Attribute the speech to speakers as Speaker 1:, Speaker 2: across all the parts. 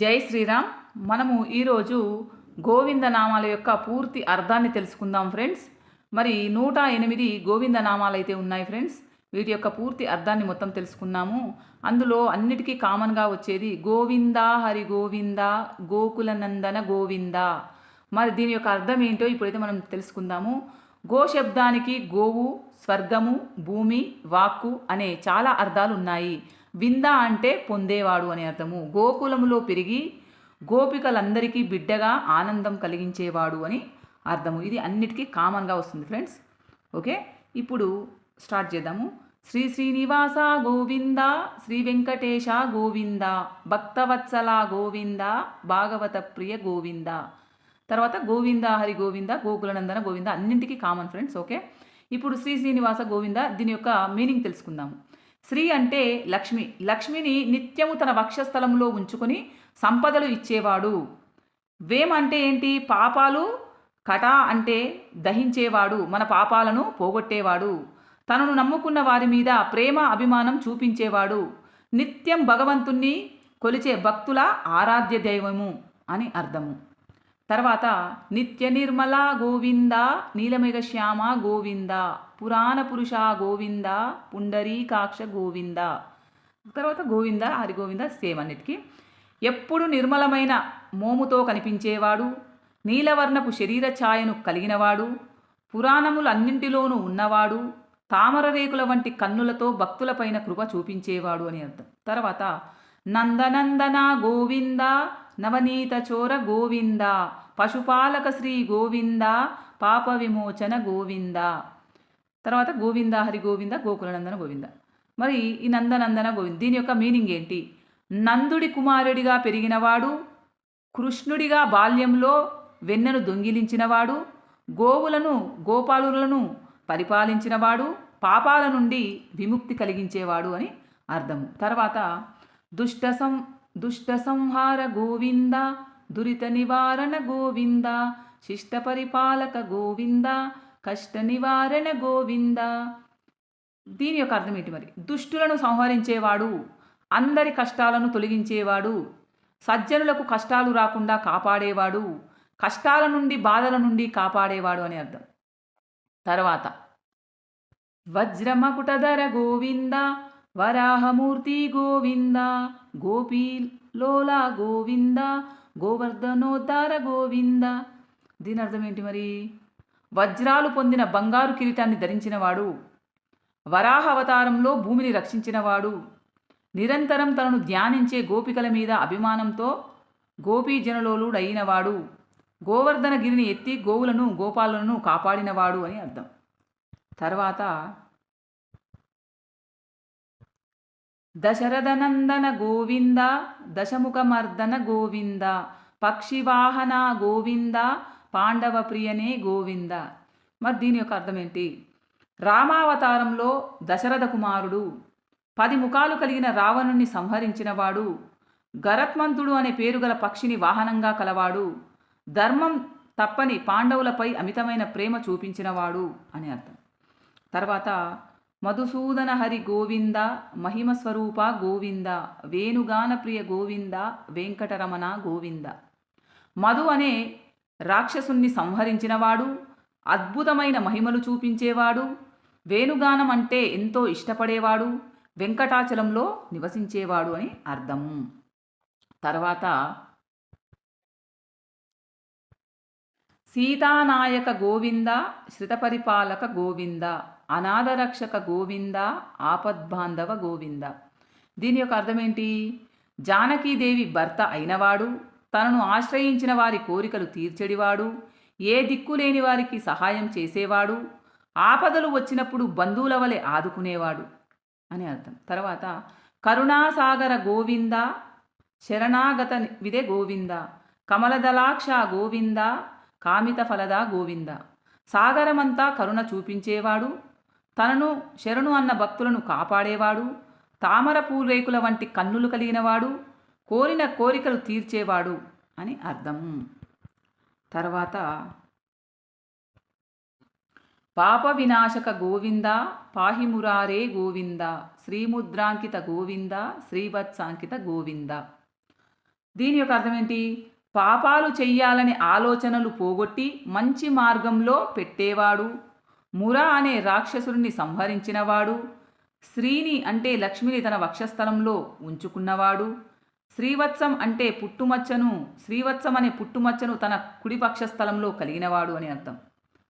Speaker 1: జై శ్రీరామ్. మనము ఈరోజు గోవింద నామాల యొక్క పూర్తి అర్థాన్ని తెలుసుకుందాం ఫ్రెండ్స్. మరి నూట ఎనిమిది గోవిందనామాలు అయితే ఉన్నాయి ఫ్రెండ్స్. వీటి యొక్క పూర్తి అర్థాన్ని మొత్తం తెలుసుకున్నాము. అందులో అన్నిటికీ కామన్గా వచ్చేది గోవింద హరి గోవింద గోకుల నందన గోవింద. మరి దీని యొక్క అర్థం ఏంటో ఇప్పుడైతే మనం తెలుసుకుందాము. గో శబ్దానికి గోవు స్వర్గము భూమి వాక్కు అనే చాలా అర్థాలు ఉన్నాయి. వింద అంటే పొందేవాడు అని అర్థము. గోకులములో పెరిగి గోపికలందరికీ బిడ్డగా ఆనందం కలిగించేవాడు అని అర్థము. ఇది అన్నిటికీ కామన్గా వస్తుంది ఫ్రెండ్స్. ఓకే? ఇప్పుడు స్టార్ట్ చేద్దాము. శ్రీ శ్రీనివాస గోవింద శ్రీ వెంకటేశ గోవింద భక్తవత్సల గోవింద భాగవత ప్రియ గోవింద. తర్వాత గోవింద హరి గోవింద గోకులనందన గోవింద అన్నింటికీ కామన్ ఫ్రెండ్స్. ఓకే? ఇప్పుడు శ్రీ శ్రీనివాస గోవింద దీని యొక్క మీనింగ్ తెలుసుకుందాము. శ్రీ అంటే లక్ష్మి. లక్ష్మిని నిత్యము తన వక్షస్థలంలో ఉంచుకొని సంపదలు ఇచ్చేవాడు. వేం అంటే ఏంటి? పాపాలు కట అంటే దహించేవాడు. మన పాపాలను పోగొట్టేవాడు. తనను నమ్ముకున్న వారి మీద ప్రేమ అభిమానం చూపించేవాడు. నిత్యం భగవంతుణ్ణి కొలిచే భక్తుల ఆరాధ్య దైవము అని అర్థము. తర్వాత నిత్య నిర్మల గోవింద నీలమేఘ శ్యామ గోవింద. పురాణ పురుష గోవింద పుండరీకాక్ష గోవింద. తర్వాత గోవింద హరి గోవింద సేమ్ అన్నిటికీ. ఎప్పుడు నిర్మలమైన మోముతో కనిపించేవాడు నీలవర్ణపు శరీర ఛాయను కలిగినవాడు పురాణములన్నింటిలోనూ ఉన్నవాడు తామర రేకుల వంటి కన్నులతో భక్తులపైన కృప చూపించేవాడు అని అర్థం. తర్వాత నందనందన గోవింద నవనీత చోర గోవింద పశుపాలక శ్రీ గోవింద పాప విమోచన గోవింద. తర్వాత గోవింద హరి గోవింద గోకులనందన గోవింద. మరి ఈ నందనందన గోవింద దీని యొక్క మీనింగ్ ఏంటి? నందుడి కుమారుడిగా పెరిగినవాడు కృష్ణుడిగా బాల్యంలో వెన్నెను దొంగిలించినవాడు గోవులను గోపాలులను పరిపాలించినవాడు పాపాల నుండి విముక్తి కలిగించేవాడు అని అర్థము తర్వాత దుష్ట సం దుష్ట సంహార గోవింద దురిత నివారణ గోవింద శిష్ట పరిపాలక గోవింద కష్ట నివారణ గోవింద. దీని యొక్క అర్థం ఏంటి మరి? దుష్టులను సంహరించేవాడు అందరి కష్టాలను తొలగించేవాడు సజ్జనులకు కష్టాలు రాకుండా కాపాడేవాడు కష్టాల నుండి బాధల నుండి కాపాడేవాడు అని అర్థం. తర్వాత వజ్రమకుటధర గోవింద వరాహమూర్తి గోవింద గోపీలోల గోవింద గోవర్ధనోద్ధార గోవింద. దీని అర్థం ఏంటి మరి? వజ్రాలు పొందిన బంగారు కిరీటాన్ని ధరించినవాడు. వరాహ అవతారంలో భూమిని రక్షించినవాడు. నిరంతరం తనను ధ్యానించే గోపికల మీద అభిమానంతో గోపీజనలోలుడైనవాడు గోవర్ధన గిరిని ఎత్తి గోవులను గోపాలను కాపాడినవాడు అని అర్థం. తర్వాత దశరథనందన గోవింద దశముఖమర్దన గోవింద పక్షివాహన గోవింద పాండవ ప్రియనే గోవింద. మరి దీని యొక్క అర్థం ఏంటి? రామావతారంలో దశరథ కుమారుడు పది ముఖాలు కలిగిన రావణుణ్ణి సంహరించినవాడు గరత్మంతుడు అనే పేరు గల పక్షిని వాహనంగా కలవాడు ధర్మం తప్పని పాండవులపై అమితమైన ప్రేమ చూపించినవాడు అని అర్థం. తర్వాత మధుసూదన హరి గోవింద మహిమ స్వరూప గోవింద వేణుగాన ప్రియ గోవింద వెంకటరమణ గోవింద. మధు అనే రాక్షసుణ్ణి సంహరించినవాడు అద్భుతమైన మహిమలు చూపించేవాడు వేణుగానం అంటే ఎంతో ఇష్టపడేవాడు వెంకటాచలంలో నివసించేవాడు అని అర్థం. తర్వాత సీతానాయక గోవింద శ్రితపరిపాలక గోవింద అనాథరక్షక గోవింద ఆపద్బాంధవ గోవింద. దీని యొక్క అర్థం ఏంటి జానకీదేవి భర్త అయినవాడు తనను ఆశ్రయించిన వారి కోరికలు తీర్చెడివాడు. ఏ దిక్కు లేని వారికి సహాయం చేసేవాడు. ఆపదలు వచ్చినప్పుడు బంధువుల వలె ఆదుకునేవాడు అని అర్థం. తర్వాత కరుణాసాగర గోవింద శరణాగత విదే గోవింద కమలదలాక్ష గోవింద కామిత ఫలద గోవింద. సాగరమంతా కరుణ చూపించేవాడు. తనను శరణు అన్న భక్తులను కాపాడేవాడు. తామర పూరేకుల వంటి కన్నులు కలిగినవాడు. కోరిన కోరికలు తీర్చేవాడు అని అర్థం. తర్వాత పాప వినాశక గోవింద పాహిమురారే గోవింద శ్రీముద్రాంకిత గోవింద శ్రీవత్సాంకిత గోవింద. దీని యొక్క అర్థం ఏంటి? పాపాలు చెయ్యాలని ఆలోచనలు పోగొట్టి మంచి మార్గంలో పెట్టేవాడు ముర అనే రాక్షసుడిని సంహరించినవాడు శ్రీని అంటే లక్ష్మిని తన వక్షస్థలంలో ఉంచుకున్నవాడు శ్రీవత్సం అంటే పుట్టుమచ్చను శ్రీవత్సం అనే పుట్టుమచ్చను తన కుడిపక్ష స్థలంలో కలిగినవాడు అని అర్థం.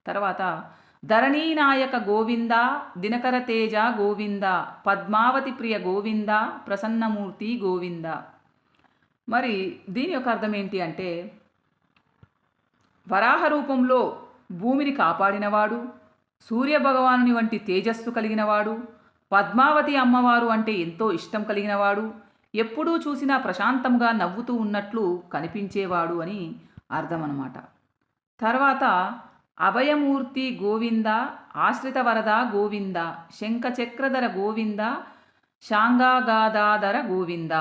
Speaker 1: తర్వాత ధరణీనాయక గోవింద దినకర తేజ గోవింద పద్మావతి ప్రియ గోవింద ప్రసన్నమూర్తి గోవింద. మరి దీని యొక్క అర్థం ఏంటి అంటే వరాహ రూపంలో భూమిని కాపాడినవాడు సూర్యభగవానుని వంటి తేజస్సు కలిగినవాడు పద్మావతి అమ్మవారు అంటే ఎంతో ఇష్టం కలిగినవాడు ఎప్పుడూ చూసినా ప్రశాంతంగా నవ్వుతూ ఉన్నట్లు కనిపించేవాడు అని అర్థం తర్వాత అభయమూర్తి గోవింద ఆశ్రిత వరద గోవింద శంఖచక్రధర గోవింద శాంగాగాదాధర గోవింద.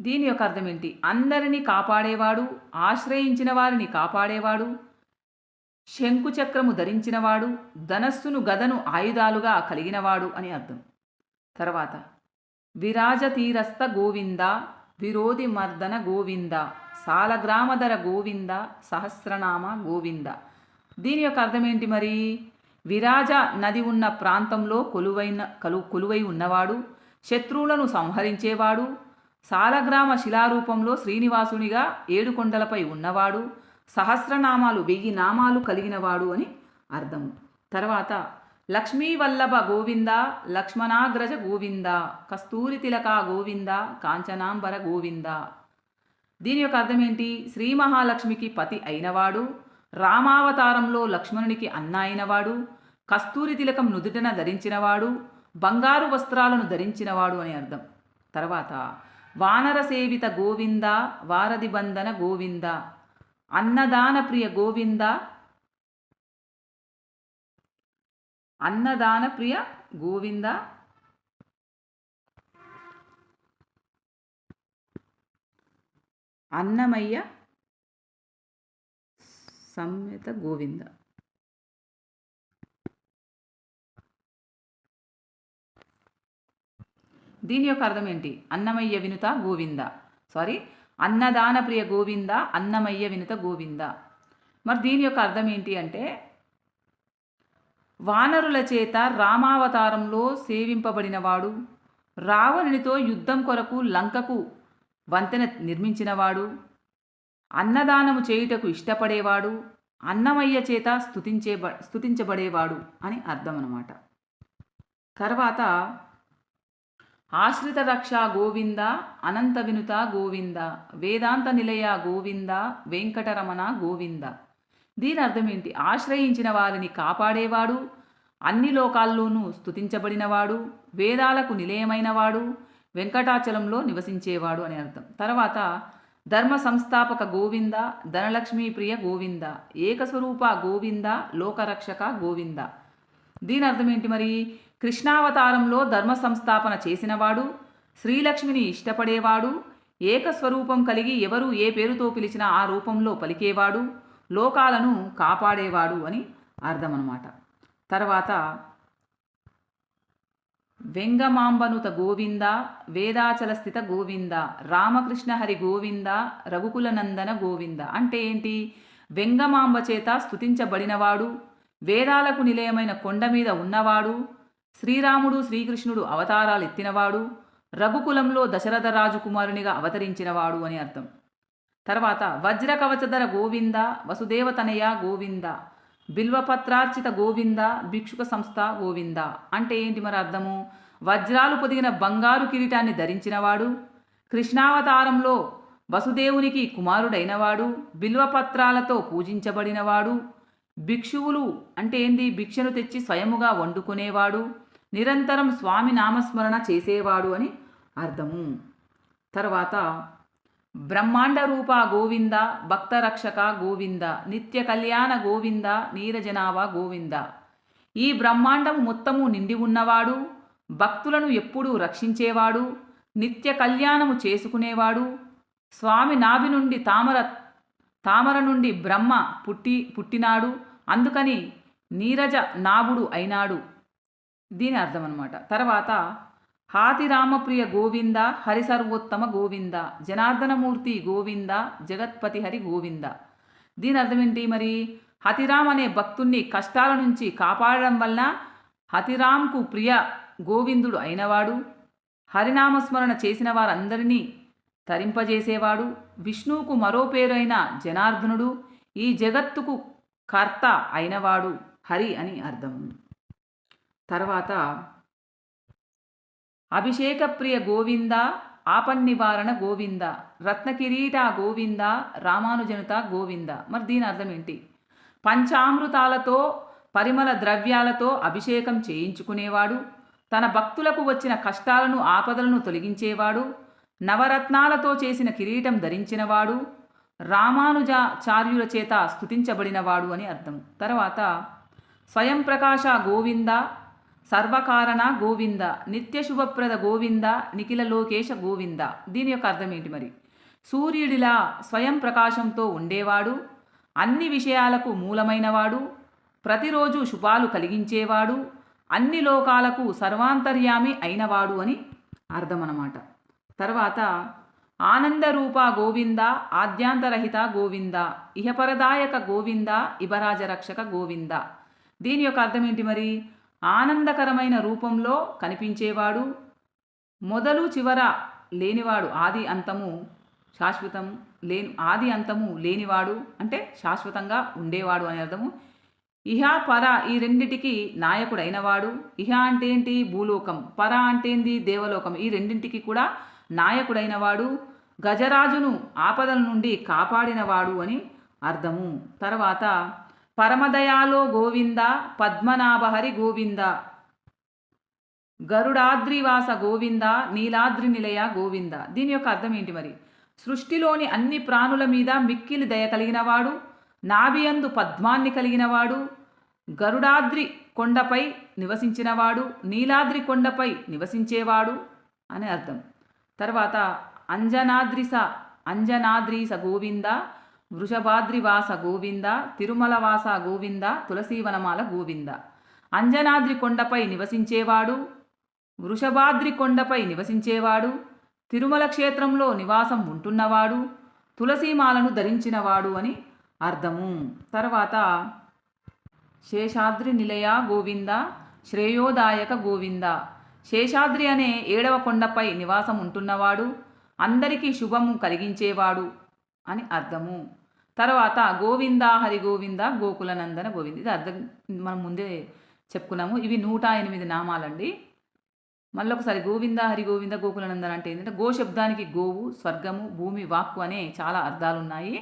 Speaker 1: దీని యొక్క అర్థం ఏంటి? అందరినీ కాపాడేవాడు ఆశ్రయించిన వారిని కాపాడేవాడు శంకుచక్రము ధరించినవాడు ధనస్సును గదను ఆయుధాలుగా కలిగినవాడు అని అర్థం. తర్వాత విరాజ తీరస్థ గోవింద విరోధి మర్దన గోవింద సాలగ్రామధర గోవింద సహస్రనామ గోవింద. దీని యొక్క అర్థం ఏంటి మరి? విరాజ నది ఉన్న ప్రాంతంలో కొలువైన కలు కొలువై ఉన్నవాడు శత్రువులను సంహరించేవాడు సాలగ్రామ శిలారూపంలో శ్రీనివాసునిగా ఏడుకొండలపై ఉన్నవాడు సహస్రనామాలు వెయ్యి నామాలు కలిగినవాడు అని అర్థం తర్వాత లక్ష్మీవల్లభ గోవింద లక్ష్మణాగ్రజ గోవింద కస్తూరి తిలక గోవింద కాంచనాంబర గోవింద. దీని యొక్క అర్థం ఏంటి? శ్రీ మహాలక్ష్మికి పతి అయినవాడు రామావతారంలో లక్ష్మణునికి అన్న అయినవాడు కస్తూరి తిలకం నుదుటన ధరించినవాడు బంగారు వస్త్రాలను ధరించినవాడు అని అర్థం. తర్వాత వానర సేవిత గోవింద వారధి బంధన గోవింద అన్నదాన ప్రియ గోవింద అన్నదాన ప్రియ గోవింద. అన్నమయ్య సమ్మెత గోవింద. దీని యొక్క అర్థం ఏంటి? అన్నమయ్య వినుత గోవింద. సారీ అన్నదాన ప్రియ గోవింద అన్నమయ్య వినుత గోవింద. మరి దీని యొక్క అర్థం ఏంటి అంటే వానరుల చేత రామావతారంలో సేవింపబడినవాడు రావణునితో యుద్ధం కొరకు లంకకు వంతెన నిర్మించినవాడు అన్నదానము చేయుటకు ఇష్టపడేవాడు అన్నమయ్య చేత స్థుతించే స్థుతించబడేవాడు అని అర్థం అన్నమాట తర్వాత ఆశ్రిత రక్ష గోవింద అనంత వినుత గోవింద వేదాంత నిలయ గోవింద వెంకటరమణ గోవింద. దీని అర్థం ఏంటి? ఆశ్రయించిన వారిని కాపాడేవాడు అన్ని లోకాల్లోనూ స్తుతించబడినవాడు వేదాలకు నిలయమైనవాడు వెంకటాచలంలో నివసించేవాడు అని అర్థం. తర్వాత ధర్మ సంస్థాపక గోవింద ధనలక్ష్మీ ప్రియ గోవింద ఏకస్వరూప గోవింద లోకరక్షక గోవింద. దీని అర్థం ఏంటి మరి? కృష్ణావతారంలో ధర్మ సంస్థాపన చేసినవాడు శ్రీలక్ష్మిని ఇష్టపడేవాడు ఏకస్వరూపం కలిగి ఎవరు ఏ పేరుతో పిలిచినా ఆ రూపంలో పలికేవాడు లోకాలను కాపాడేవాడు అని అర్థం అన్నమాట తర్వాత వెంగమాంబనుత గోవింద వేదాచల స్థిత గోవింద రామకృష్ణ హరి గోవింద రఘుకులనందన గోవింద అంటే ఏంటి? వెంగమాంబ చేత స్తుతించబడినవాడు వేదాలకు నిలయమైన కొండ మీద ఉన్నవాడు శ్రీరాముడు శ్రీకృష్ణుడు అవతారాలు ఎత్తినవాడు రఘుకులంలో దశరథ రాజకుమారునిగా అవతరించినవాడు అని అర్థం. తర్వాత వజ్ర కవచధర గోవింద వసుదేవతనయ గోవింద బిల్వపత్రార్చిత గోవింద భిక్షుక సంస్థ గోవింద. అంటే ఏంటి మరి అర్థము? వజ్రాలు పొదిగిన బంగారు కిరీటాన్ని ధరించినవాడు కృష్ణావతారంలో వసుదేవునికి కుమారుడైనవాడు బిల్వపత్రాలతో పూజించబడినవాడు భిక్షువులు అంటే ఏంది? భిక్షను తెచ్చి స్వయముగా వండుకునేవాడు నిరంతరం స్వామి నామస్మరణ చేసేవాడు అని అర్థము. తర్వాత బ్రహ్మాండ రూప గోవింద భక్తరక్షక గోవింద నిత్య కళ్యాణ గోవింద నీరజనావ గోవింద ఈ బ్రహ్మాండం మొత్తము నిండి ఉన్నవాడు భక్తులను ఎప్పుడూ రక్షించేవాడు నిత్య కళ్యాణము చేసుకునేవాడు. స్వామి నాభి నుండి తామర తామర నుండి బ్రహ్మ పుట్టి పుట్టినాడు. అందుకని నీరజ నాభుడు అయినాడు. దీని అర్థం అనమాట తర్వాత హాతిరామప్రియ గోవింద హరిసర్వోత్తమ గోవింద జనార్దనమూర్తి గోవింద జగత్పతి హరి గోవింద దీని అర్థం ఏంటి మరి హతిరామ్ అనే భక్తుణ్ణి కష్టాల నుంచి కాపాడడం వల్ల హతిరామ్కు ప్రియ గోవిందుడు అయినవాడు హరినామస్మరణ చేసిన వారందరినీ తరింపజేసేవాడు విష్ణువుకు మరో పేరైన జనార్దనుడు ఈ జగత్తుకు కర్త అయినవాడు హరి అని అర్థం తర్వాత అభిషేకప్రియ గోవింద ఆపన్నివారణ గోవింద రత్నకిరీట గోవింద రామానుజనుత గోవింద? మరి దీని అర్థం ఏంటి? పంచామృతాలతో పరిమళ ద్రవ్యాలతో అభిషేకం చేయించుకునేవాడు తన భక్తులకు వచ్చిన కష్టాలను ఆపదలను తొలగించేవాడు నవరత్నాలతో చేసిన కిరీటం ధరించినవాడు రామానుజాచార్యుల చేత స్తుతించబడినవాడు అని అర్థం. తర్వాత స్వయం ప్రకాశ గోవింద సర్వకారణ గోవింద నిత్య శుభప్రద గోవింద నిఖిల లోకేశ గోవింద. దీని యొక్క అర్థం ఏంటి మరి? సూర్యుడిలా స్వయం ప్రకాశంతో ఉండేవాడు అన్ని విషయాలకు మూలమైనవాడు ప్రతిరోజు శుభాలు కలిగించేవాడు అన్ని లోకాలకు సర్వాంతర్యామి అయినవాడు అని అర్థం అన్నమాట తర్వాత ఆనందరూప గోవింద ఆద్యాంతరహిత గోవింద ఇహపరదాయక గోవింద ఇభరాజరక్షక గోవింద. దీని యొక్క అర్థం ఏంటి మరి? ఆనందకరమైన రూపంలో కనిపించేవాడు. మొదలు చివర లేనివాడు ఆది అంతము శాశ్వతం లేని ఆది అంతము లేనివాడు అంటే శాశ్వతంగా ఉండేవాడు అని అర్థము. ఇహ పర ఈ రెండింటికి నాయకుడైనవాడు. ఇహ అంటే ఏంటి భూలోకం? పర అంటే ఏంటి దేవలోకం? ఈ రెండింటికి కూడా నాయకుడైనవాడు. గజరాజును ఆపదల నుండి కాపాడినవాడు అని అర్థము. తర్వాత పరమదయాలో గోవింద పద్మనాభహరి గోవింద. గరుడాద్రివాస గోవింద నీలాద్రి నిలయ గోవింద. దీని యొక్క అర్థం ఏంటి మరి? సృష్టిలోని అన్ని ప్రాణుల మీద మిక్కిలి దయ కలిగినవాడు నాభియందు పద్మాన్ని కలిగినవాడు గరుడాద్రి కొండపై నివసించినవాడు నీలాద్రి కొండపై నివసించేవాడు అని అర్థం. తర్వాత అంజనాద్రిస అంజనాద్రీస గోవింద వృషభాద్రివాస గోవింద తిరుమలవాస గోవింద తులసీవనమాల గోవింద. అంజనాద్రి కొండపై నివసించేవాడు వృషభాద్రి కొండపై నివసించేవాడు తిరుమల క్షేత్రంలో నివాసం ఉంటున్నవాడు తులసీమాలను ధరించినవాడు అని అర్థము. తర్వాత శేషాద్రి నిలయ గోవింద శ్రేయోదాయక గోవింద. శేషాద్రి అనే ఏడవ కొండపై నివాసం ఉంటున్నవాడు అందరికీ శుభము కలిగించేవాడు అని అర్థము. తర్వాత గోవింద హరి గోవింద గోకులనందన గోవింద. ఇది అర్థం మనం ముందే చెప్పుకున్నాము. ఇవి నూట ఎనిమిది నామాలండి. మళ్ళీ ఒకసారి గోవింద హరి గోవింద గోకులనందన అంటే ఏంటంటే గో శబ్దానికి గోవు స్వర్గము భూమి వాక్కు అనే చాలా అర్థాలు ఉన్నాయి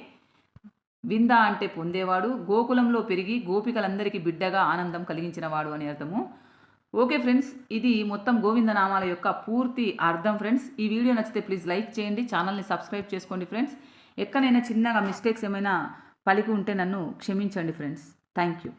Speaker 1: వింద అంటే పొందేవాడు గోకులంలో పెరిగి గోపికలందరికీ బిడ్డగా ఆనందం కలిగించినవాడు అని అర్థము. ఓకే ఫ్రెండ్స్ ఇది మొత్తం గోవింద నామాల యొక్క పూర్తి అర్థం ఫ్రెండ్స్. ఈ వీడియో నచ్చితే ప్లీజ్ లైక్ చేయండి ఛానల్ని సబ్స్క్రైబ్ చేసుకోండి ఫ్రెండ్స్. ఎక్కడైనా చిన్నగా మిస్టేక్స్ ఏమైనా పలికి ఉంటే నన్ను క్షమించండి ఫ్రెండ్స్ థ్యాంక్ యూ